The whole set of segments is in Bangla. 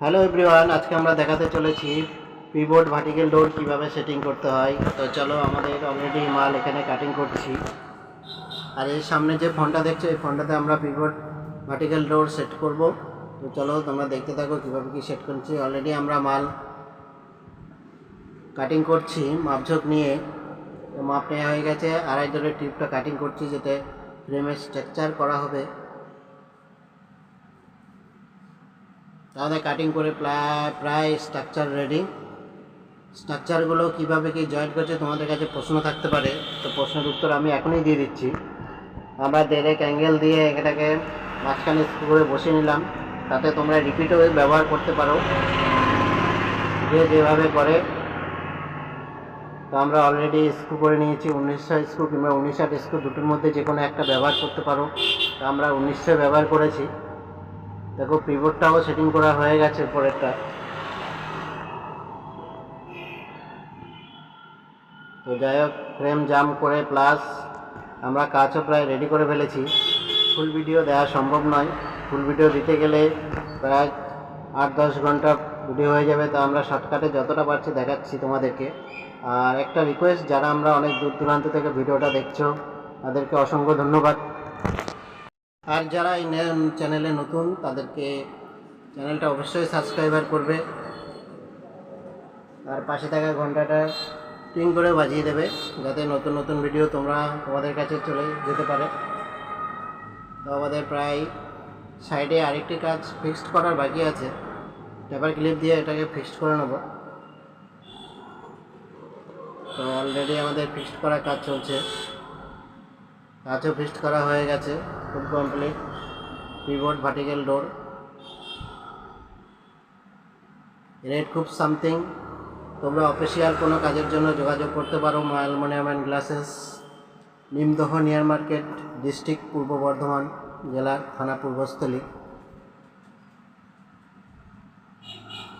হ্যালো এভরিওয়ান আজকে আমরা দেখাতে চলেছি পিবোর্ড ভার্টিক্যাল ডোর কীভাবে সেটিং করতে হয়। তো চলো আমাদের অলরেডি মাল এখানে কাটিং করছি। আর এর সামনে যে ফোনটা দেখছ, এই ফোনটাতে আমরা পিবোর্ড ভার্টিক্যাল ডোর সেট করব। তো চলো তোমরা দেখতে থাকো কীভাবে কি সেট করছি। অলরেডি আমরা মাল কাটিং করছি মাপঝোঁক নিয়ে। তো মাপ নেওয়া হয়ে গেছে, আড়াই ডোরের টিপটা কাটিং করছি, যাতে ফ্রেমের স্ট্রাকচার করা হবে। তাহলে কাটিং করে প্রায় প্রায় স্ট্রাকচার রেডি স্ট্রাকচারগুলো কীভাবে কি জয়েন্ট করছে তোমাদের কাছে প্রশ্ন থাকতে পারে। তো প্রশ্নের উত্তর আমি এখনই দিয়ে দিচ্ছি। আমরা ডেরেক অ্যাঙ্গেল দিয়ে এটাকে মাঝখানে করে বসিয়ে নিলাম। তাতে তোমরা রিপিটও ব্যবহার করতে পারো। যে যেভাবে করে। তো আমরা অলরেডি স্ক্রু করে নিয়েছি। উনিশশো স্ক্রু কিংবা উনিশ আট স্ক্রু দুটোর মধ্যে যে কোনো একটা ব্যবহার করতে পারো। তো আমরা উনিশশো ব্যবহার করেছি। দেখো পিভটটাও সেটিং করা হয়ে গেছে পরেরটা। তো যাই হোক ফ্রেম জাম করে প্লাস আমরা কাজও প্রায় রেডি করে ফেলেছি। ফুল ভিডিও দেওয়া সম্ভব নয়। ফুল ভিডিও দিতে গেলে প্রায় আট দশ ঘণ্টা ভিডিও হয়ে যাবে। তো আমরা শর্টকাটে যতটা পারছি দেখাচ্ছি তোমাদেরকে। আর একটা রিকোয়েস্ট যারা আমরা অনেক দূর দূরান্ত থেকে ভিডিওটা দেখছ, তাদেরকে অসংখ্য ধন্যবাদ। আর যারা এই চ্যানেলে নতুন, তাদেরকে চ্যানেলটা অবশ্যই সাবস্ক্রাইবার করবে। আর পাশে থাকা ঘন্টাটা টিং করে বাজিয়ে দেবে, যাতে নতুন নতুন ভিডিও তোমরা তোমাদের কাছে চলে যেতে পারে। তো আমাদের প্রায় সাইডে আরেকটি কাজ ফিক্সড করার বাকি আছে। পেপার ক্লিপ দিয়ে এটাকে ফিক্সড করে নেব। তো অলরেডি আমাদের ফিক্সড করার কাজ চলছে। কাজও ফিক্সড করা হয়ে গেছে full complete keyboard vertical door red খুব সামথিং তোমরা অফিসিয়াল কোনো কাজের জন্য যোগাযোগ করতে পারো aluminium and glasses Nimdaha near market, district Purba Bardhaman জেলার থানা পূর্বস্থলী।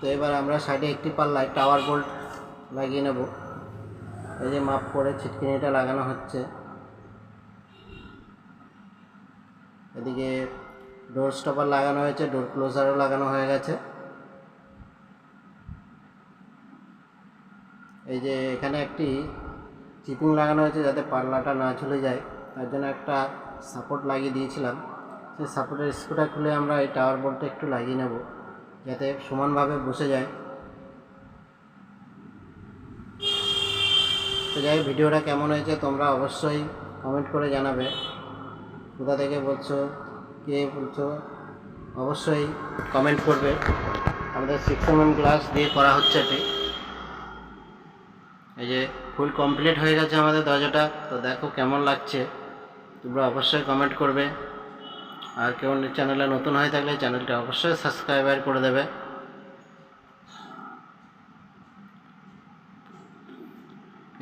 তো এবার আমরা সাইডে একটি পাল্লায় টাওয়ার বোল্ট লাগিয়ে নেব। এই যে মাপ করে ছিটকিনিটা লাগানো হচ্ছে। এদিকে ডোর স্টপার লাগানো হয়েছে ডোর ক্লোজারও লাগানো হয়ে গেছে। এই যে এখানে একটি চিপিং লাগানো হয়েছে যাতে পাল্লাটা না চলে যায়, তার জন্য একটা সাপোর্ট লাগিয়ে দিয়েছিলাম। সেই সাপোর্টের স্ক্রুটা খুলে আমরা এই টাওয়ার বোর্ডটা একটু লাগিয়ে নেব, যাতে সমানভাবে বসে যায়। তো যাই ভিডিওটা কেমন হয়েছে তোমরা অবশ্যই কমেন্ট করে জানাবে। কোথা থেকে বলছো, কে বলছো, অবশ্যই কমেন্ট করবে। আমাদের সিক্স এম গ্লাস দিয়ে করা হচ্ছে এটি। এই যে ফুল কমপ্লিট হয়ে গেছে আমাদের দরজাটা, তো দেখো কেমন লাগছে। তোমরা অবশ্যই কমেন্ট করবে। আর কেউ চ্যানেলে নতুন হয়ে থাকলে চ্যানেলটা অবশ্যই সাবস্ক্রাইবার করে দেবে।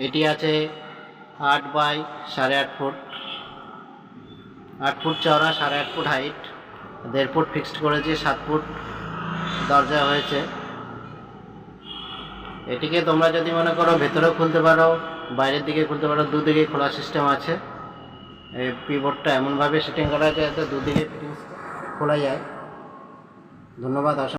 এটি আছে আট বাই সাড়ে আট ফুট। আট ফুট চওড়া, সাড়ে আট ফুট হাইট দেড় ফুট ফিক্সড করেছি, সাত ফুট দরজা হয়েছে। এটিকে তোমরা যদি মনে করো ভেতরেও খুলতে পারো, বাইরের দিকে খুলতে পারো, দুদিকে খোলা সিস্টেম আছে। এই পিবোর্ডটা এমনভাবে সেটিং করা যায় যাতে দুদিকে ফিটিংস খোলা যায়। ধন্যবাদ